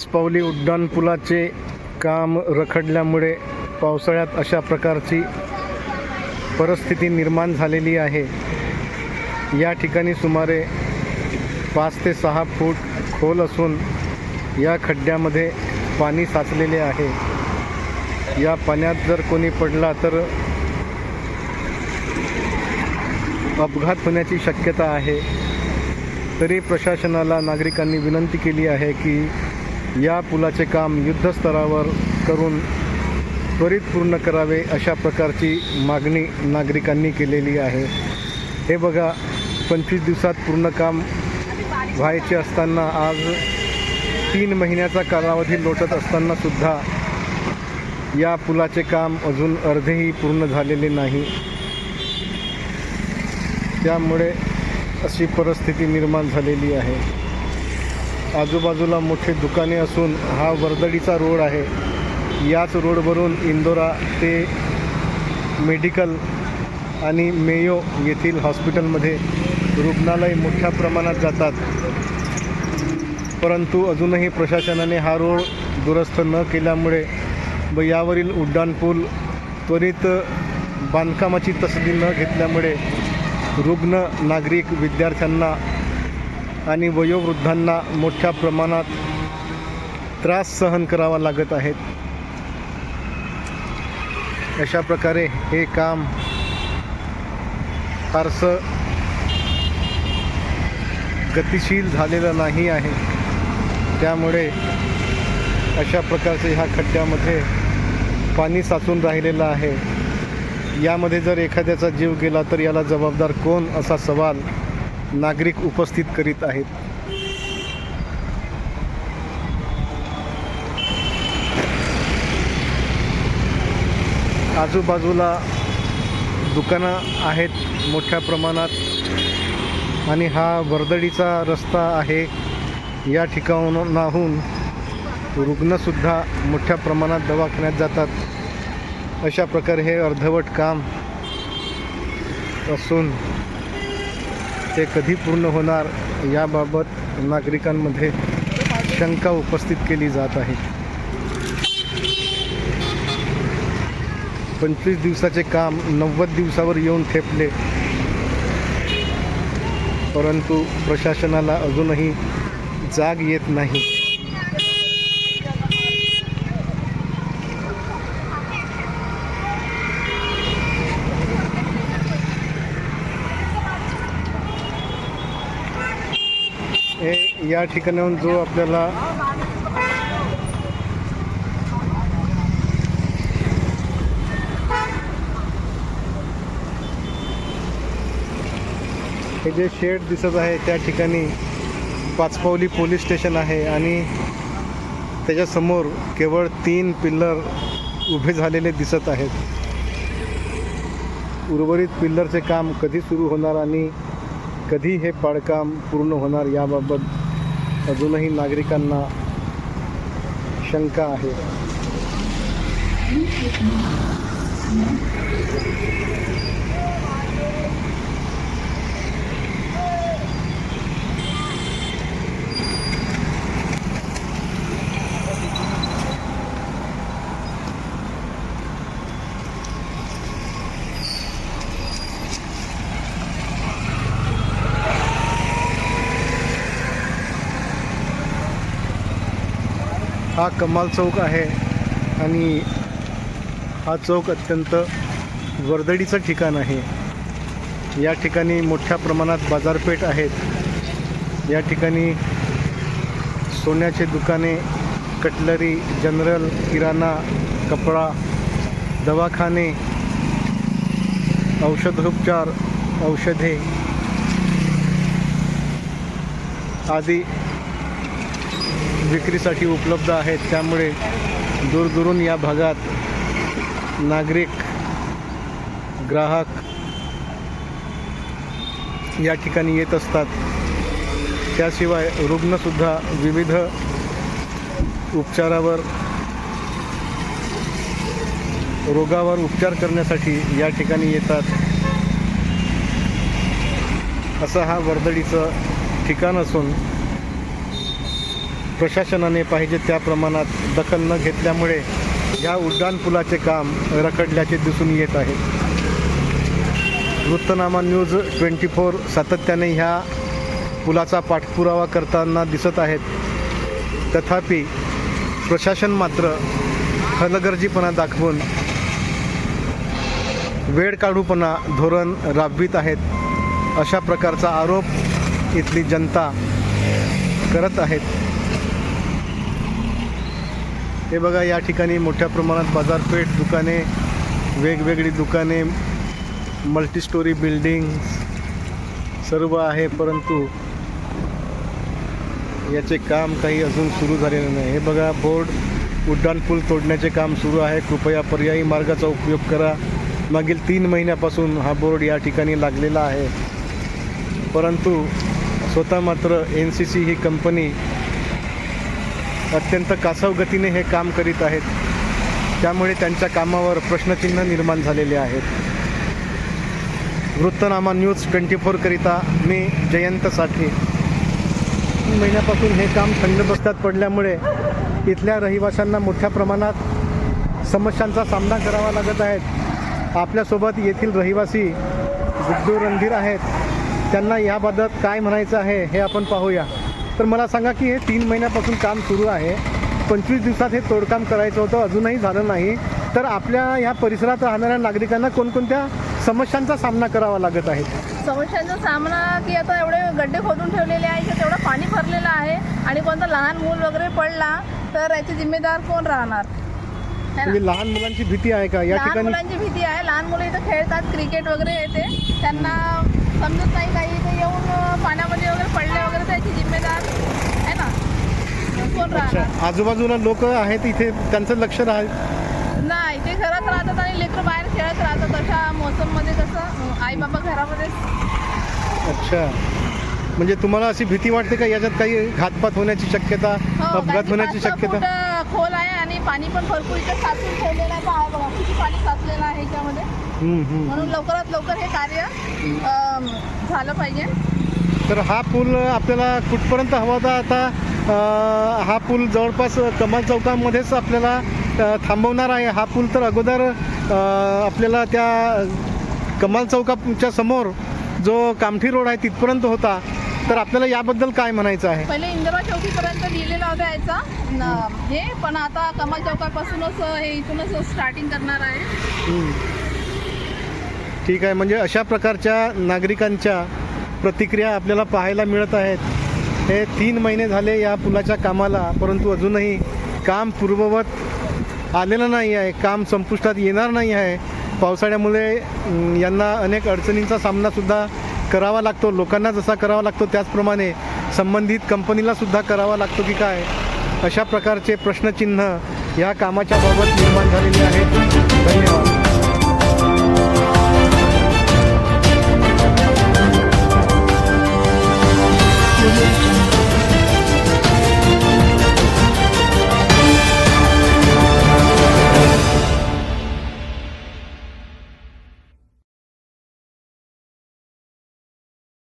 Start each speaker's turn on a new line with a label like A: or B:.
A: पाचपावली उड्डाणपुलाचे काम रखडल्यामुळे पावसाळ्यात अशा प्रकारची परिस्थिती निर्माण झालेली आहे. या ठिकाणी सुमारे पाच ते सहा फूट खोल असून या खड्ड्यामध्ये पाणी साचलेले आहे. या पाण्यात जर कोणी पडला तर अपघात होण्याची शक्यता आहे. तरी प्रशासनाला नागरिकांनी विनंती केली आहे की या पुलाचे काम युद्धस्तरावर करून त्वरित पूर्ण करावे अशा प्रकारची मागणी नागरिकांनी केलेली आहे. हे बघा पंचवीस दिवसात पूर्ण काम व्हायचे असताना आज तीन महिन्याचा कालावधी लोटत असताना सुद्धा या पुलाचे काम अजून अर्धेही पूर्ण झालेले नाही. त्यामुळे अशी परिस्थिती निर्माण झालेली आहे. आजूबाजूला मोठे दुकाने असून हा वर्दळीचा रोड आहे. याच रोडवरून इंदोरा ते मेडिकल आणि मेयो येथील हॉस्पिटलमध्ये रुग्णालय मोठ्या प्रमाणात जातात. परंतु अजूनही प्रशासनाने हा रोड दुरुस्त न केल्यामुळे व यावरील उड्डाणपूल त्वरित बांधकामाची तसदी न घेतल्यामुळे रुग्ण नागरिक विद्यार्थ्यांना आणि वयोवृद्धांना मोठ्या प्रमाणात त्रास सहन करावा लागत आहेत. अशा प्रकारे हे काम फारसं गतिशील झालेलं नाही आहे. त्यामुळे अशा प्रकारचे ह्या खड्ड्यामध्ये पाणी साचून राहिलेलं आहे. यामध्ये जर एखाद्याचा जीव गेला तर याला जबाबदार कोण? असा सवाल नागरिक उपस्थित करीत आहेत. आजूबाजूला दुकानं आहेत मोठ्या प्रमाणात आणि हा वर्दळीचा रस्ता आहे. या ठिकाणाहून रुग्णसुद्धा मोठ्या प्रमाणात दवाखान्यात जातात. अशा प्रकारे हे अर्धवट काम असून ते कधी पूर्ण होणार याबाबत नागरिकांमध्ये शंका उपस्थित केली जात आहे. पंचवीस दिवसाचे काम नव्वद दिवसावर येऊन ठेपले. परंतु प्रशासनाला अजूनही जाग येत नाही. हे या ठिकाणाहून जो आपल्याला हे जे शेड दिसत आहे त्या ठिकाणी पाचपावली पोलीस स्टेशन आहे आणि त्याच्यासमोर केवळ तीन पिल्लर उभे झालेले दिसत आहेत. उर्वरित पिल्लरचे काम कधी सुरू होणार आणि कधी हे पाडकाम पूर्ण होणार याबाबत अजूनही नागरिकांना शंका आहे. हा कमाल चौक आहे आणि हा चौक अत्यंत वर्दळीचं ठिकाण आहे. या ठिकाणी मोठ्या प्रमाणात बाजारपेठ आहेत. या ठिकाणी सोन्याचे दुकाने कटलरी जनरल किराणा कपडा दवाखाने औषधोपचार औषधे आदी विक्रीसाठी उपलब्ध आहेत. त्यामुळे दूरदूरून या भागात नागरिक ग्राहक या ठिकाणी येत असतात. त्याशिवाय रुग्णसुद्धा विविध उपचारावर रोगावर उपचार करण्यासाठी या ठिकाणी येतात. असं हा वर्दळीचं ठिकाण असून प्रशासनाने पाहिजे त्या प्रमाणात दखल न घेतल्यामुळे या उड्डाणपुलाचे काम रखडल्याचे दिसून येत आहे. वृत्तनामा न्यूज ट्वेंटी फोर सातत्याने ह्या पुलाचा पाठपुरावा करताना दिसत आहेत. तथापि प्रशासन मात्र हलगर्जीपणा दाखवून वेळ काढूपणा धोरण राबवित आहेत अशा प्रकारचा आरोप इथली जनता करत आहेत. हे बघा या ठिकाणी मोठ्या प्रमाणात बाजारपेठ दुकाने वेगवेगळी दुकाने मल्टीस्टोरी बिल्डिंग सर्व आहे परंतु याचे काम काही अजून सुरू झालेलं नाही. हे बघा बोर्ड उड्डाणपूल तोडण्याचे काम सुरू आहे. कृपया पर्यायी मार्गाचा उपयोग करा. मागील तीन महिन्यापासून हा बोर्ड या ठिकाणी लागलेला आहे. परंतु स्वतः मात्र एन सी सी ही कंपनी अत्यंत कासव गतीने हे काम करीत आहेत. त्यामुळे त्यांच्या कामावर प्रश्नचिन्ह निर्माण झालेले आहेत. वृत्तनामा न्यूज ट्वेंटी फोरकरिता मी जयंत साठे. तीन महिन्यापासून हे काम थंड बस्त्यात पडल्यामुळे इथल्या रहिवाशांना मोठ्या प्रमाणात समस्यांचा सामना करावा लागत आहेत आपल्यासोबत येथील रहिवासी गुड्डू रणधीर आहेत. त्यांना याबाबत काय म्हणायचं आहे हे आपण पाहूया. तर मला सांगा की हे तीन महिन्यापासून काम सुरू आहे. पंचवीस दिवसात हे तोडकाम करायचं होतं अजूनही झालं नाही. तर आपल्या ह्या परिसरात राहणाऱ्या नागरिकांना कोणकोणत्या समस्यांचा सामना करावा लागत आहे?
B: समस्यांचा सामना की आता एवढे गड्डे खोदून ठेवलेले आहे की तेवढं पाणी भरलेलं आहे आणि कोणता लहान मूल वगैरे पडला तर याची जिम्मेदार कोण राहणार?
A: म्हणजे लहान मुलांची भीती आहे का? या
B: लहान
A: ठिकाणी
B: मुलांची भीती आहे. लहान मुलं इथं खेळतात क्रिकेट वगैरे येते. त्यांना समजत नाही काही इथं येऊन पाण्यामध्ये वगैरे पडले वगैरे तर याची जिम्मेदार आहे ना कोण
A: अच्छा
B: राहणार
A: आजूबाजूला लोक आहेत इथे त्यांचं लक्ष राह
B: नाही ते घरात राहतात आणि लेकरं बाहेर खेळत राहतात. अशा मोसममध्ये कसं आई बाबा घरामध्ये
A: अच्छा. म्हणजे तुम्हाला अशी भीती वाटते का? याच्यात काही घातपात होण्याची शक्यता
B: हो,
A: अपघात
B: की
A: होण्याची शक्यता?
B: अं, खोल आहे आणि पाणी पण भरपूर इथं साचून ठेवलेलं आहे. पहा बघा किती पाणी साचलेलं आहे
A: हम्म, हम्म.
B: म्हणून लवकरात लवकर हे कार्य अं, झालं पाहिजे.
A: तर हा पूल आपल्याला कुठपर्यंत हवा होता? आता हा पूल जवळपास कमाल चौकामध्येच आपल्याला थांबवणार आहे. हा पूल तर अगोदर आपल्याला त्या कमाल चौकाच्या समोर जो कामठी रोड आहे तिथपर्यंत होता. तर आपल्याला याबद्दल काय म्हणायचं आहे?
B: पहिले इंदिरा चौकीपर्यंत लिहिलेला होता याचा. न- हे पण आता कमाल चौकापासूनच हे इथूनच स्टार्टिंग करणार आहे.
A: ठीक आहे. म्हणजे अशा प्रकारच्या नागरिकांच्या प्रतिक्रिया आपल्याला पाहायला मिळत आहेत. हे तीन महिने झाले या पुलाच्या कामाला परंतु अजूनही काम पूर्ववत आलेलं नाही आहे. काम संपुष्टात येणार नाही आहे. पावसाळ्यामुळे यांना अनेक अडचणींचा सामनासुद्धा करावा लागतो. लोकांना जसा करावा लागतो त्याचप्रमाणे संबंधित कंपनीलासुद्धा करावा लागतो की काय? अशा प्रकारचे प्रश्नचिन्ह या कामाच्या बाबत निर्माण झालेले आहेत. धन्यवाद.